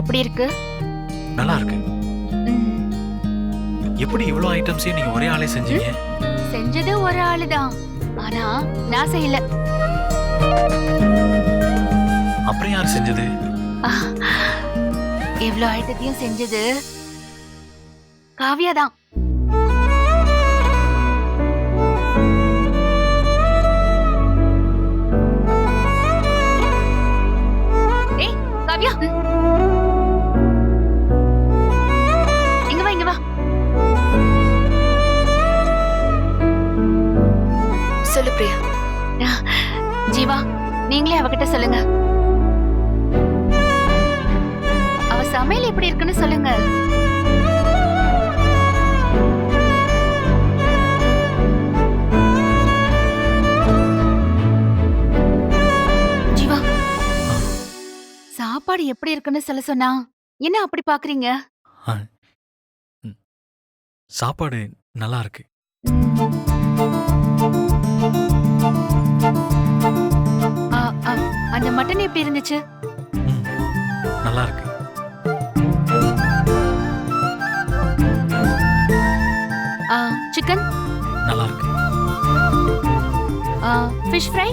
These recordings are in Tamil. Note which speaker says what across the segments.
Speaker 1: எப்படி இருக்கு?
Speaker 2: நல்லா இருக்கு. எப்படி இவ்வளோ ஐட்டம்ஸையும் நீங்க ஒரே ஆளே செஞ்சீங்க?
Speaker 1: செஞ்சது ஒரு ஆளுதான். ஆனா நான் செய்யல.
Speaker 2: அப்புறம் யார் செஞ்சது?
Speaker 1: இவ்ளோ ஐட்டத்தையும் செஞ்சது காவியா தான். இருக்குன்னு சொல்ல சொன்னா என்ன அப்படி பாக்குறீங்க.
Speaker 2: சாப்பாடு நல்லா இருக்கு.
Speaker 1: அந்த மட்டன் எப்படி இருந்துச்சு.
Speaker 2: நல்லா இருக்கு.
Speaker 1: சிக்கன்?
Speaker 2: நல்லா இருக்கு.
Speaker 1: Fish fry?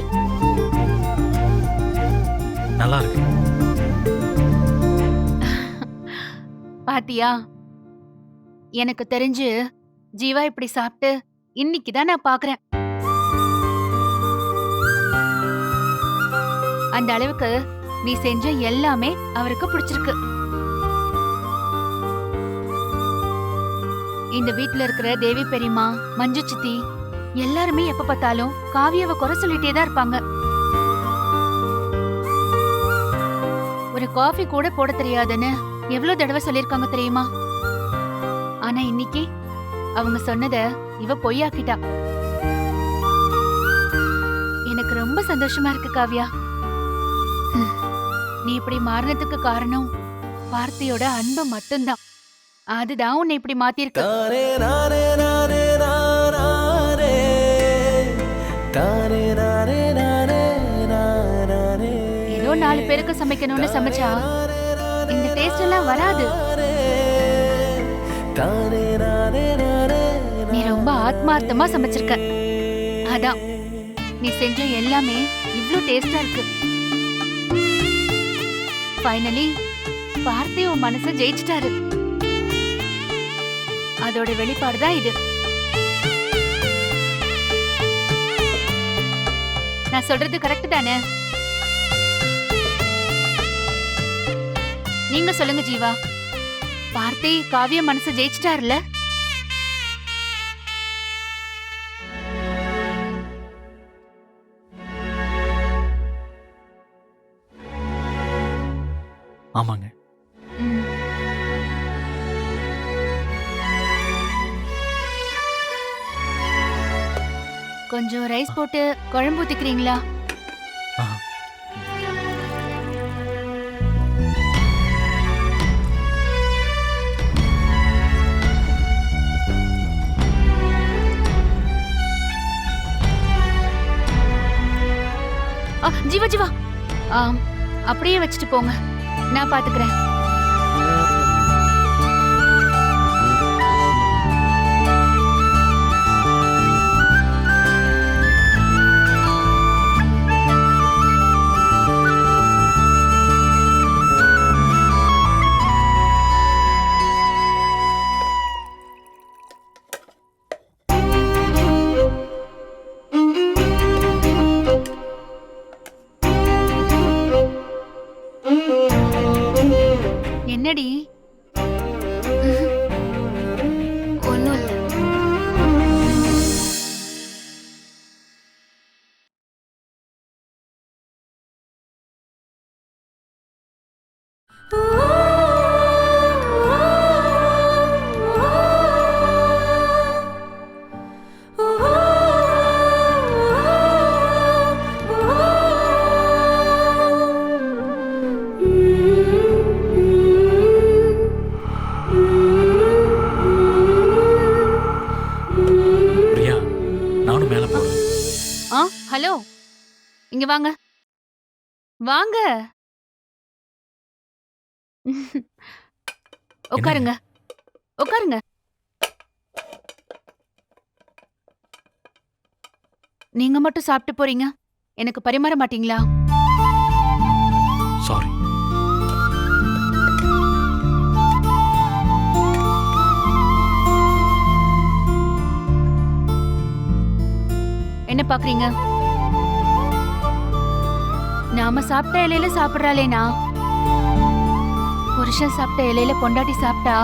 Speaker 2: நல்லா இருக்கு.
Speaker 1: பாத்தியா? எனக்கு தெரிஞ்சு ஜீவா இப்படி சாப்பிட்டு இன்னைக்கு தான் நான் பாக்குறேன். அந்த அளவுக்கு நீ செஞ்ச எல்லாமே அவருக்கு பிடிச்சிருக்கு. இந்த வீட்ல இருக்கிற தேவி பெரியம்மா மஞ்சு சித்தி எல்லாருமே எப்ப பார்த்தாலும் காவியாவை குறை சொல்லிட்டே தான் இருப்பாங்க. ஒரு காஃபி கூட போட தெரியாதுன்னு எவ்வளவு தடவை சொல்லிருக்காங்க தெரியுமா? ஆனா இன்னைக்கு அவங்க சொன்னத இவ பொய்யாக்கிட்டா. எனக்கு ரொம்ப சந்தோஷமா இருக்கு காவ்யா. நீ இப்படி மாறினதுக்கு காரணம் பார்த்தியோட அன்பு மட்டும்தான். அதுதான் உன்னை இப்படி மாத்திருக்கு ஏதோ நாலு பேருக்கு சமைக்கணும்னு சமைச்சா. டேஸ்ட் எல்லாம் வராது. நீ ரொம்ப ஆத்மார்த்தமா சமைச்சிருக்க. அதான். நீ செஞ்ச எல்லாமே இவ்ளோ டேஸ்டா இருக்கு. ஃபைனலி பார்த்தி உன் மனச ஜெயிச்சிட்டாரு. அதோட வெளிப்பாடு தான் இது. நான் சொல்றது கரெக்ட் தானே? நீங்க சொல்லுங்க ஜீவா. பார்த்தி காவிய மனசு ஜெயிச்சிட்டாருல்ல?
Speaker 2: ஆமாங்க.
Speaker 1: கொஞ்சம் ரைஸ் போட்டு குழம்பு ஊத்திக்கிறீங்களா? ஜீவா ஜீவா. அப்படியே வச்சுட்டு போங்க. நான் பாத்துக்கிறேன். இங்க வாங்க. வாங்க. உட்காருங்க. உட்காருங்க. நீங்க மட்டும் சாப்பிட்டு போறீங்க? எனக்கு பரிமாற மாட்டீங்களா?
Speaker 2: சாரி
Speaker 1: என்ன பாக்குறீங்க? நாம சாப்பிட்ட இலையில சாப்பிடுறாளேனா புருஷன் சாப்பிட்ட இலையில பொண்டாட்டி சாப்பிட்டா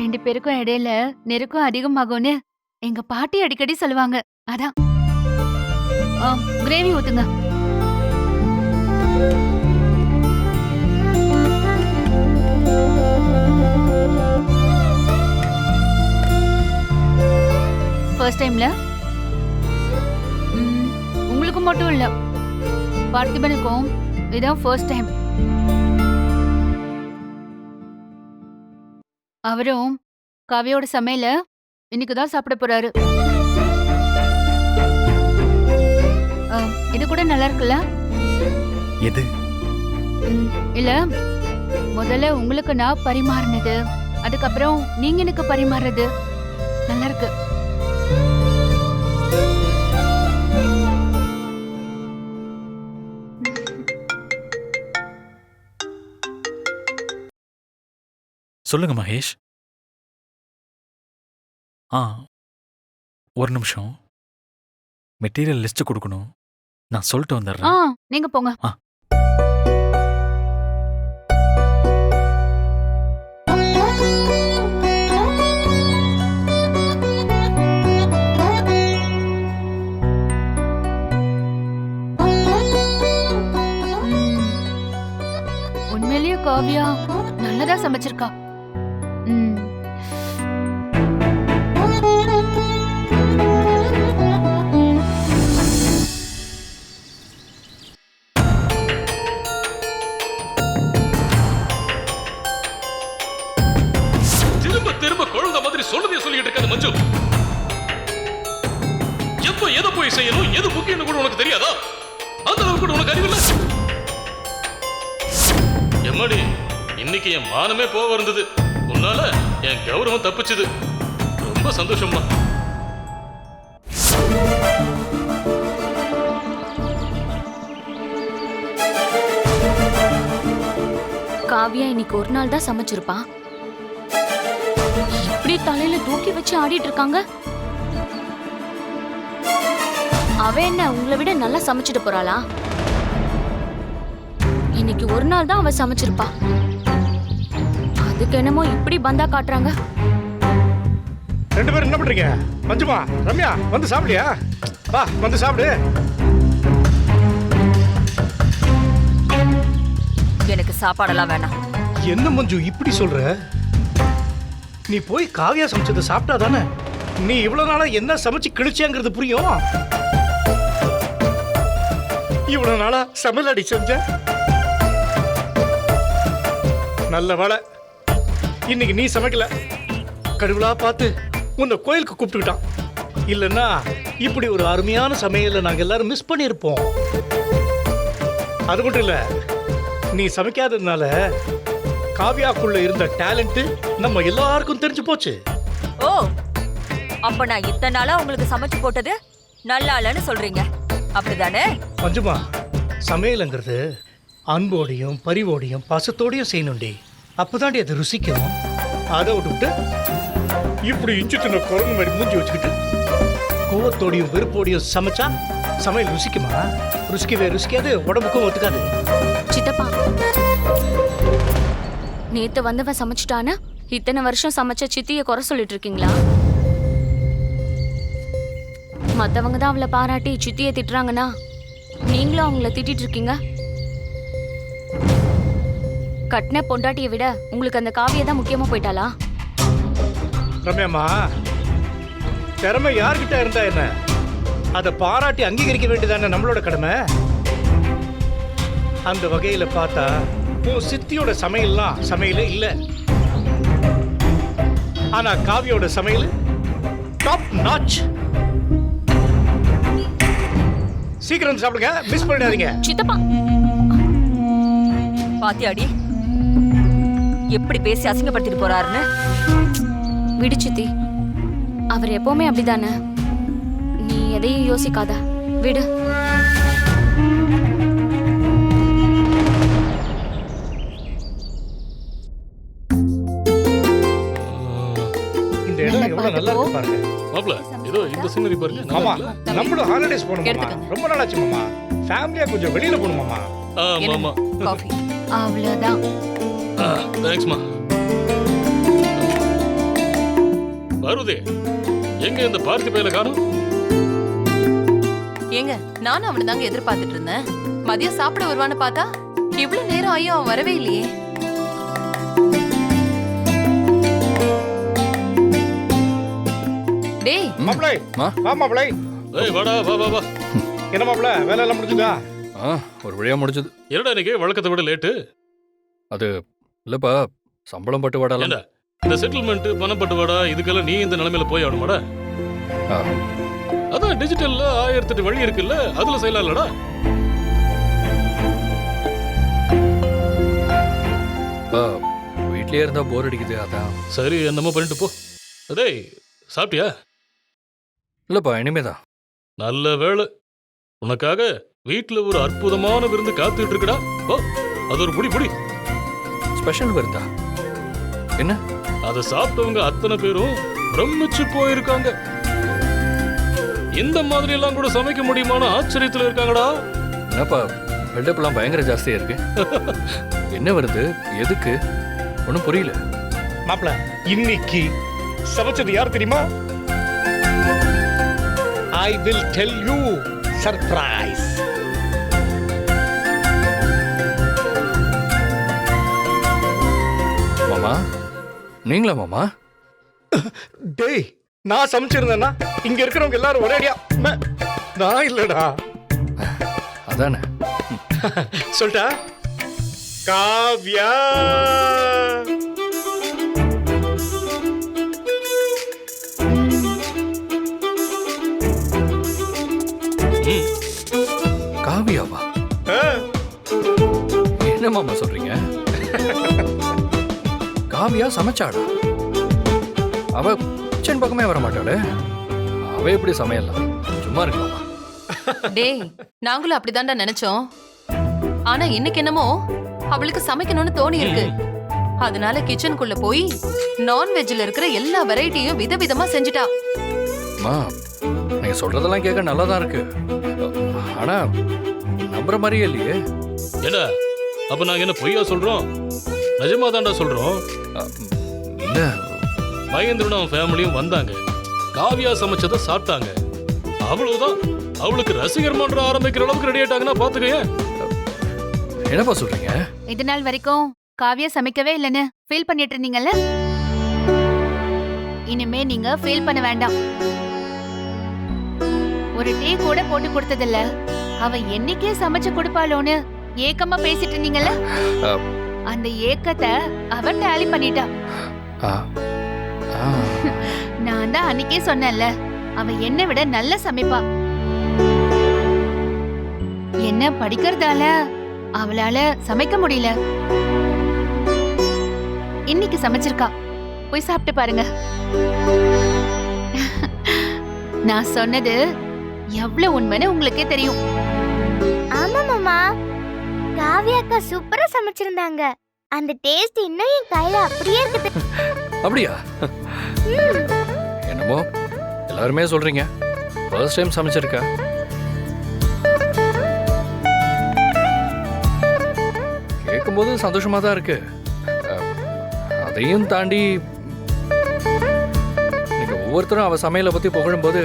Speaker 1: ரெண்டு பேருக்கும் இடையில நெருக்கம் அதிகமாகும்னு எங்க பாட்டி அடிக்கடி சொல்லுவாங்க. அதான். கிரேவி ஊத்துங்க. ஃபர்ஸ்ட் டைம்ல உங்களுக்கு மட்டும் இல்லை. பார்த்திபனுக்கும் இதான் ஃபர்ஸ்ட் டைம் அவரும் காவியோட சமையல இன்னைக்கு தான் சாப்பிட போறாரு. இது கூட நல்லா இருக்குல்ல?
Speaker 2: எது?
Speaker 1: இல்ல முதல்ல உங்களுக்கு நான் பரிமாறினது அதுக்கப்புறம் நீங்க எனக்கு பரிமாறுறது. நல்லா இருக்கு.
Speaker 2: சொல்லுங்க மகேஷ். ஆ ஒரு நிமிஷம். மெட்டீரியல் லிஸ்ட் கொடுக்கணும். நான் சொல்லிட்டு
Speaker 1: ஆ
Speaker 2: வந்துடுறேன்
Speaker 1: நீங்க போங்க.
Speaker 2: ஆ.
Speaker 1: ம். உண்மையிலேயே காவியா நல்லதா சமைச்சிருக்கா. ம்.
Speaker 3: தப்பிச்சுது. ரொம்ப சந்தோஷம்மா.
Speaker 4: காவியா இன்னைக்கு ஒரு நாள் தான் சமைச்சிருப்பா. இப்படி தலையில தூக்கி வச்சு ஆடிட்டு இருக்காங்க. அவ என்ன உங்களை விட நல்லா சமைச்சிட்டு போறாளா? இன்னைக்கு ஒரு நாள் தான் அவ சமைச்சிருப்பா. அதுக்கு என்னமோ இப்படி பந்தா காட்டுறாங்க.
Speaker 5: ரெண்டு பேரும் என்ன பண்றீங்க? மஞ்சுமா ரம்யா வந்து சாப்பிடியா வா வந்து சாப்பிடு.
Speaker 6: எனக்கு சாப்பாடெல்லாம் வேணாம்.
Speaker 5: என்ன மஞ்சு இப்படி சொல்ற? நீ போய் காவியா சமைச்சதை சாப்பிட்டா தானே? நீ இவ்வளவு நாளா என்ன சமைச்சு கிழிச்சியாங்கிறது புரியும்? இவ்வளவு நாளா சமையல் அடி செஞ்ச? நல்ல வேலை இன்னைக்கு நீ சமைக்கல. கடவுளா பார்த்து உன்னை கோயிலுக்கு கூப்பிட்டுக்கிட்டான். இல்லைன்னா இப்படி ஒரு அருமையான சமையலை நாங்க எல்லாரும் மிஸ் பண்ணியிருப்போம். அது மட்டும் இல்ல நீ சமைக்காததுனால காவியாக்குள்ள இருந்த டேலண்ட் நம்ம எல்லாருக்கும் தெரிஞ்சு போச்சு.
Speaker 6: ஓ அப்ப நான் இத்தனை நாளா உங்களுக்கு சமைச்சு போட்டது நல்லா இல்லைன்னு சொல்றீங்க. அப்படிதானே?
Speaker 5: மஞ்சுமா சமையலுங்கிறது அன்போடையும் பரிவோடையும் பாசத்தோடையும் செய்யணும்டி. அப்பதாண்டி அது ருசிக்கும். அதை விட்டுவிட்டு இப்படி இஞ்சி தின்ன குரங்கு மாதிரி மூஞ்சி வச்சுக்கிட்டு கோவத்தோடையும் வெறுப்போடையும் சமைச்சா சமையல் ருசிக்குமா? ருசிக்கவே ருசிக்காது உடம்புக்கும் ஒத்துக்காது.
Speaker 4: சித்தப்பா நேத்து வந்தவன் சமைச்சிட்டானா? இத்தனை வருஷம் சமைச்ச சித்திய குறை சொல்லிட்டு இருக்கீங்களா? மத்தவங்க தான் அவளை பாராட்டி சித்திய திட்டுறாங்கன்னா நீங்களும் அவங்கள திட்டிட்டு இருக்கீங்க? கட்டின பொண்டாட்டியை விட உங்களுக்கு அந்த காவியை தான் முக்கியமா போயிட்டாளா?
Speaker 5: ரம்யாமா திறமை யார்கிட்ட இருந்தா என்ன? அதை பாராட்டி அங்கீகரிக்க வேண்டியதானே நம்மளோட கடமை? அந்த வகையில பார்த்தா உன் சித்தியோட சமையல்லாம் சமையல் இல்லை. ஆனா காவியோட சமையல் டாப் நாச் சீக்கிரம் சாப்பிடுங்க மிஸ் பண்ணிடாதீங்க.
Speaker 4: சித்தப்பா.
Speaker 6: பாத்தியாடி எப்படி பேசி அசிங்கப்படுத்திட்டு போறாருன்னு?
Speaker 4: விடு சித்தி அவர் எப்பவுமே அப்படிதானே? நீ எதையும் யோசிக்காத. விடு.
Speaker 5: இந்த இடம் எவ்வளவு நல்லா இருக்கு பாருங்க.
Speaker 3: மாப்ள இதோ இந்த சீனரி பாருங்க. நல்லா
Speaker 5: மாமா
Speaker 3: இருக்குல்ல?
Speaker 5: நம்மளும் ஹாலிடேஸ் போகணும் மாமா.
Speaker 6: எடுத்துக்கங்க.
Speaker 5: ரொம்ப நாளாச்சு மாமா. ஃபேமிலியா கொஞ்சம் வெளியில போகணும் மாமா.
Speaker 3: ஆமா ஆமா
Speaker 6: காஃபி
Speaker 1: அவ்வளவுதான்.
Speaker 3: பார்வதி எங்க இந்த பார்த்தி பையில காணும்?
Speaker 7: ஏங்க நானும் அவனை தாங்க எதிர்பார்த்துட்டு இருந்தேன். மதியம் சாப்பிட வருவான்னு பார்த்தா இவ்வளவு நேரம் ஆயும் அவன் வரவே இல்லையே. டேய்.
Speaker 5: மாப்பிளை
Speaker 2: மா?
Speaker 5: வா மாப்பிளை
Speaker 3: ஏய் வாடா வா வா வா.
Speaker 5: என்ன மாப்பிளை வேலை எல்லாம் முடிஞ்சுதா?
Speaker 2: ஆ ஒரு வழியாக முடிஞ்சது.
Speaker 3: என்னடா இன்னைக்கு வழக்கத்தை விட லேட்டு
Speaker 2: அது இல்லைப்பா சம்பளம் பட்டு வாடலாம்
Speaker 3: ஏண்டா? இந்த செட்டில்மெண்ட் பணப்பட்டுவாடா இதுக்கெல்லாம் நீ இந்த நிலைமையில போய் ஆகணுமாடா. அதான் டிஜிட்டல்ல ஆயிரத்தெட்டு வழி இருக்குல்ல அதுல செய்யலாம் இல்லடா
Speaker 2: அப்பா வீட்லயே இருந்தால் போர் அடிக்குது அதான்.
Speaker 3: சரி என்னமோ பண்ணிட்டு போ. டேய் சாப்பிட்டியா?
Speaker 2: இல்லைப்பா இனிமேதான்.
Speaker 3: நல்ல வேளை. உனக்காக வீட்ல ஒரு அற்புதமான விருந்து காத்துட்டு இருக்குடா. அது ஒரு புடி புடி.
Speaker 2: ஸ்பெஷல் வருதா என்ன?
Speaker 3: அதை சாப்பிட்டவங்க அத்தனை பேரும் பிரமிச்சு போயிருக்காங்க. இந்த மாதிரி எல்லாம் கூட சமைக்க முடியுமான ஆச்சரியத்துல இருக்காங்கடா.
Speaker 2: என்னப்பா பில்டப்லாம் பயங்கர ஜாஸ்தியாக இருக்கு. என்ன வருது? எதுக்கு? ஒன்றும் புரியல.
Speaker 5: மாப்பிள இன்னைக்கு சமைச்சது யார் தெரியுமா? I will tell you surprise
Speaker 2: நீங்களா மாமா?
Speaker 5: டேய் நான் சமைச்சிருந்தேன்னா இங்க இருக்கிறவங்க எல்லாரும் ஒரே அடியா ம, நான் இல்லடா.
Speaker 2: அதானே.
Speaker 5: சொல்லிட்டா காவ்யா.
Speaker 2: காவியாவா? என்ன மாமா சொல்றீங்க காவியா சமைச்சாடா அவ கிச்சன் பக்கமே வர மாட்டாளே. அவ எப்படி சமையலாம் சும்மா இருக்கு மாமா
Speaker 7: டேய் நாங்களும் அப்படிதான்டா நினைச்சோம். ஆனா இன்னைக்கு என்னமோ அவளுக்கு சமைக்கணும்னு தோணி இருக்கு. அதனால கிச்சனுக்குள்ள போய் நான்வெஜ்ல இருக்கிற எல்லா வெரைட்டியும் விதவிதமா செஞ்சுட்டா.
Speaker 2: அம்மா நீங்க சொல்றதெல்லாம் கேட்க நல்லா தான் இருக்கு. ஆனா நம்புற மாதிரியே இல்லையே.
Speaker 3: ஏண்டா அப்ப நாங்க என்ன பொய்யா சொல்றோம்? நிஜமா தான்டா சொல்றோம். மகேந்திரனும் அவன் ஃபேமிலியும் வந்தாங்க. காவியா சமைச்சதை சாப்பிட்டாங்க. அவ்வளவுதான். அவளுக்கு ரசிகர் மன்றம் ஆரம்பிக்கிற அளவுக்கு ரெடி ஆயிட்டாங்கன்னா பாத்துக்கேன்
Speaker 2: என்னப்பா சொல்றீங்க?
Speaker 1: இது நாள் வரைக்கும் காவியா சமைக்கவே இல்லைன்னு ஃபீல் பண்ணிட்டு இருந்தீங்கல்ல? இனிமே நீங்க ஃபீல் பண்ண வேண்டாம். ஒரு டீ கூட போட்டு கொடுத்ததில்ல. அவ என்னைக்கே சமைச்சு கொடுப்பாளோன்னு ஏக்கமா பேசிட்டு இருந்தீங்கல்ல. அந்த ஏக்கத்தை அவ டேலி பண்ணிட்டா நான் தான் அன்னைக்கே சொன்னேன்ல அவ என்னை விட நல்ல சமைப்பா. என்ன படிக்கிறதால அவளால சமைக்க முடியல. இன்னைக்கு சமைச்சிருக்கா. போய் சாப்பிட்டு பாருங்க. நான் சொன்னது எவ்வளவு உண்மைன்னு உங்களுக்கே தெரியும்.
Speaker 8: காவியா அக்கா சூப்பரா சமைச்சிருந்தாங்க. அந்த டேஸ்ட் இன்னும் என் கையில அப்படியே இருக்குது.
Speaker 2: அப்படியா? என்னமோ? எல்லாருமே சொல்றீங்க. ஃபர்ஸ்ட் டைம் சமைச்சிருக்கா? கேட்கும்போது சந்தோஷமா தான் இருக்கு அதையும் தாண்டி நீங்க ஒவ்வொருத்தரும் அவ சமையலை பத்தி புகழும்போது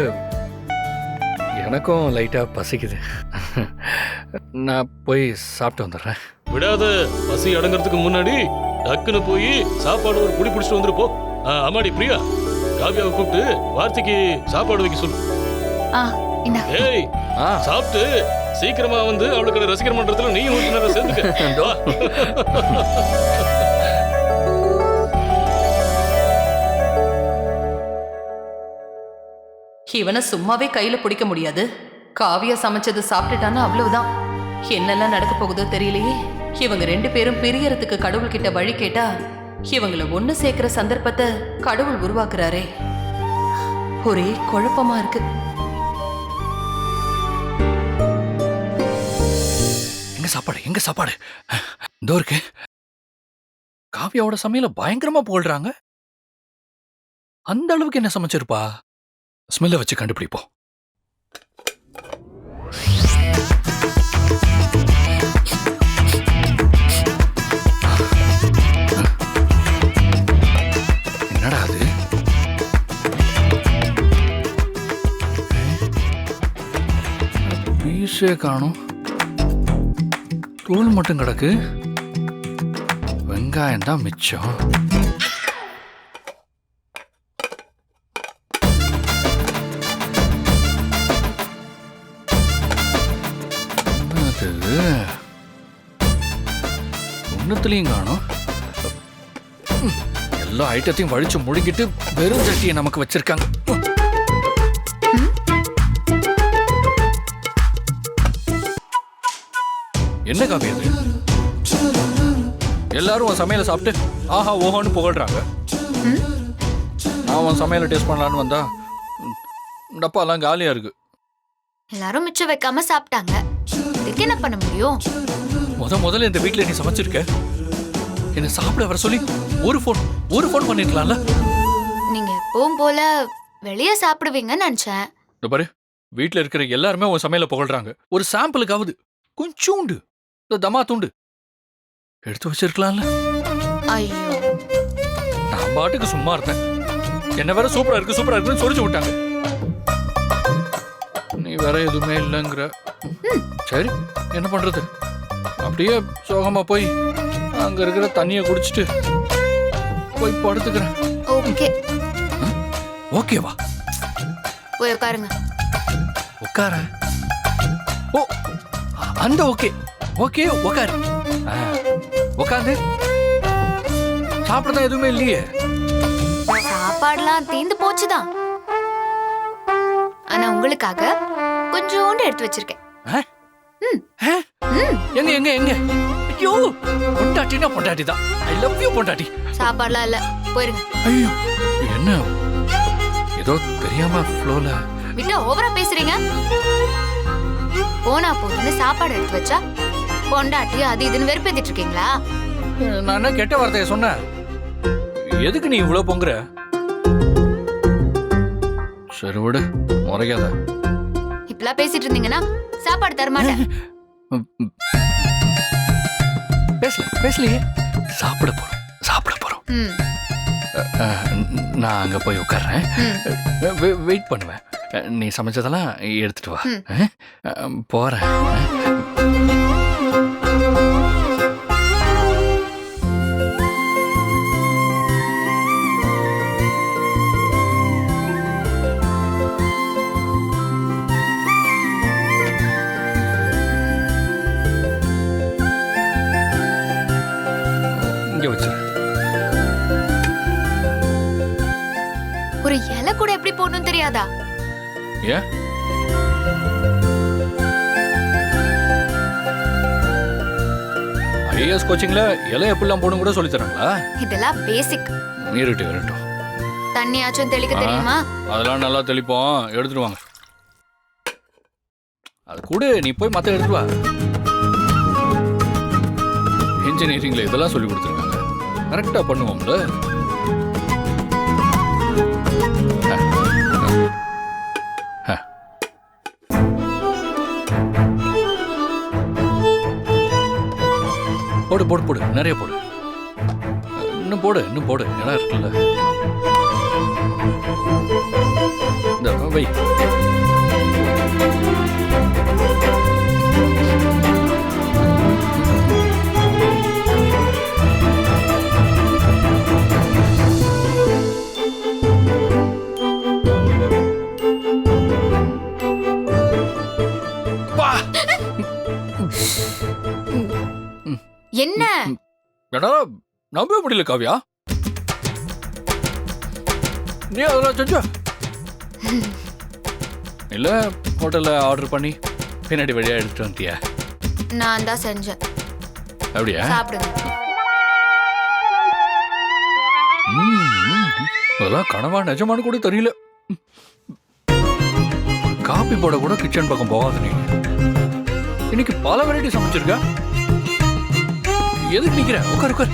Speaker 2: எனக்கும் லைட்டா பசிக்குது. நான் போய் சாப்பிட்டு வந்துடுறேன்.
Speaker 3: விடாத பசி அடங்கறதுக்கு முன்னாடி டக்குன்னு போய் சாப்பாடு ஒரு புடி பிடிச்சிட்டு வந்துரு போ. ஆ, அம்மாடி பிரியா. காவியாவை கூப்பிட்டு வார்த்தைக்கு சாப்பாடு வைக்க சொல்லு.
Speaker 1: ஆ இந்தா.
Speaker 3: ஏய்
Speaker 2: ஆ.
Speaker 3: சாப்பிட்டு சீக்கிரமா வந்து அவளுக்கு ரசிகர் மன்றத்துல நீயும் ஒரு நேரம் சேர்ந்துக்க. வா.
Speaker 7: இவனை சும்மாவே கையில பிடிக்க முடியாது. காவியா சமைச்சது சாப்பிட்டுட்டான்னா அவ்வளவுதான். என்னெல்லாம் நடக்க போகுதோ தெரியலையே. இவங்க ரெண்டு பேரும் பிரியறதுக்கு கடவுள்கிட்ட வழி கேட்டா இவங்கள ஒண்ணு சேர்க்கிற சந்தர்ப்பத்தை கடவுள் உருவாக்குறாரே. ஒரே குழப்பமா இருக்கு.
Speaker 2: எங்க சாப்பாடு? எங்க சாப்பாடு? இதோ இருக்கு. காவியாவோட சமையல பயங்கரமா புகழ்றாங்க. அந்த அளவுக்கு என்ன சமைச்சிருப்பா? ஸ்மெல்ல வச்சு கண்டுபிடிப்போம். பீஸே காணும் தூள் மட்டும் கிடக்கு வெங்காயம் தான் மிச்சம் என்னது ஒன்றுத்துலேயும் காணும் எல்லா ஐட்டத்தையும் வழிச்சு முழுங்கிட்டு வெறும் சட்டியை நமக்கு வச்சிருக்காங்க என்ன காப்பி அது? எல்லாரும் உன் சமையலை சாப்பிட்டு ஆஹா ஓஹோன்னு புகழ்றாங்க. நான் உன் சமையலை டேஸ்ட் பண்ணலான்னு வந்தா டப்பாலாம் காலியா இருக்கு.
Speaker 9: எல்லாரும் மிச்சம் வைக்காம சாப்பிட்டாங்க. இதுக்கு என்ன பண்ண முடியும்?
Speaker 2: முத முதல்ல இந்த வீட்ல நீ சமைச்சிருக்க. என்ன சாப்பிட வர சொல்லி ஒரு ஃபோன் ஒரு ஃபோன் பண்ணிருக்கலாம்ல?
Speaker 9: நீங்க எப்பவும் போல வெளியே சாப்பிடுவீங்கன்னு நினைச்சேன்.
Speaker 2: இந்த பாரு வீட்ல இருக்கிற எல்லாருமே உன் சமையலை புகழ்றாங்க. ஒரு சாம்பிளுக்காவது கொஞ்சோண்டு. இந்த தமா தூண்டு. எடுத்து வச்சிருக்கலாம்ல.
Speaker 9: ஐயோ.
Speaker 2: நான் பாட்டுக்கு சும்மா இருந்தேன். என்ன வேற சூப்பரா இருக்கு சூப்பரா இருக்குன்னு சொல்லிச்சு விட்டாங்க. நீ வேற எதுவுமே இல்லைங்கிற. சரி என்ன பண்றது? அப்படியே சோகமா போய் அங்க இருக்கிற தண்ணியை குடிச்சிட்டு போய் படுத்துக்கிறேன்.
Speaker 9: ஓகே.
Speaker 2: ஓகேவா
Speaker 9: போய் உட்காருங்க.
Speaker 2: உட்கார. ஓ அந்த ஓகே. ஓகே உட்காரு ஆ, உட்காந்து சாப்பிடதான் எதுவுமே இல்லையே.
Speaker 9: சாப்பாடுலாம் தீந்து போச்சுதான். ஆனா உங்களுக்காக கொஞ்சோண்டு எடுத்து வச்சிருக்கேன்?
Speaker 2: எங்க எங்க எங்க? ஐயோ பொண்டாட்டினா பொண்டாட்டி தான் ஐ லவ் யூ பொண்டாட்டி.
Speaker 9: சாப்பாடுலாம் இல்ல. போயிருங்க.
Speaker 2: ஐயோ என்ன? ஏதோ தெரியாம ஃப்ளோல
Speaker 9: விட்டா ஓவரா பேசுறீங்க? போனா போதுன்னு சாப்பாடு எடுத்து வச்சா பொண்டாட்டி அது இதுன்னு வெறுப்பேத்திட்டு இருக்கீங்களா?
Speaker 2: நான் என்ன கெட்ட வார்த்தையை சொன்னேன்? எதுக்கு நீ இவ்வளவு பொங்குற? சரி விடு முறையாத
Speaker 9: இப்பெல்லாம் பேசிட்டு இருந்தீங்கன்னா சாப்பாடு தர மாட்டேன்
Speaker 2: பேசல பேசலையே. சாப்பிட போறோம் சாப்பிட போறோம். நான் அங்க போய் உட்கார்றேன். வெயிட் பண்ணுவேன். நீ சமைச்சதெல்லாம் எடுத்துட்டு வா. போறேன்.
Speaker 9: தெரியாதா?
Speaker 2: ஏன் ஐஏஎஸ் கோச்சிங்ல இலை எப்படிலாம் போடும் கூட சொல்லி தராங்களா
Speaker 9: இதெல்லாம் பேசிக்
Speaker 2: நீருட்டு வரட்டும்.
Speaker 9: தண்ணியாச்சும் தெளிக்க. தெரியுமா?
Speaker 2: அதெல்லாம் நல்லா தெளிப்போம். எடுத்துட்டு வாங்க. அது கூட நீ போய் மத்த எடுத்துட்டு வா. இன்ஜினியரிங்ல இதெல்லாம் சொல்லி கொடுத்துருக்காங்க. கரெக்டா பண்ணுவோம்ல. போடு போடு. போடு நிறைய போடு. இன்னும் போடு இன்னும் போடு. இடம் இருக்குல்ல. இந்த வை. நம்பவே முடியல காவியா. நீ அதெல்லாம் செஞ்ச? இல்ல ஹோட்டல்ல ஆர்டர் பண்ணி பின்னாடி வழியா எடுத்துட்டு வந்துட்டியா
Speaker 9: நான் தான் செஞ்சேன்.
Speaker 2: அப்படியா?
Speaker 9: சாப்பிடுங்க.
Speaker 2: அதெல்லாம் கனவா நிஜமானு கூட தெரியல. காபி போட கூட கிச்சன் பக்கம் போகாத நீ. இன்னைக்கு பல வெரைட்டி சமைச்சிருக்க. எதுக்கு நிக்கிற? உட்கார் உட்கார்.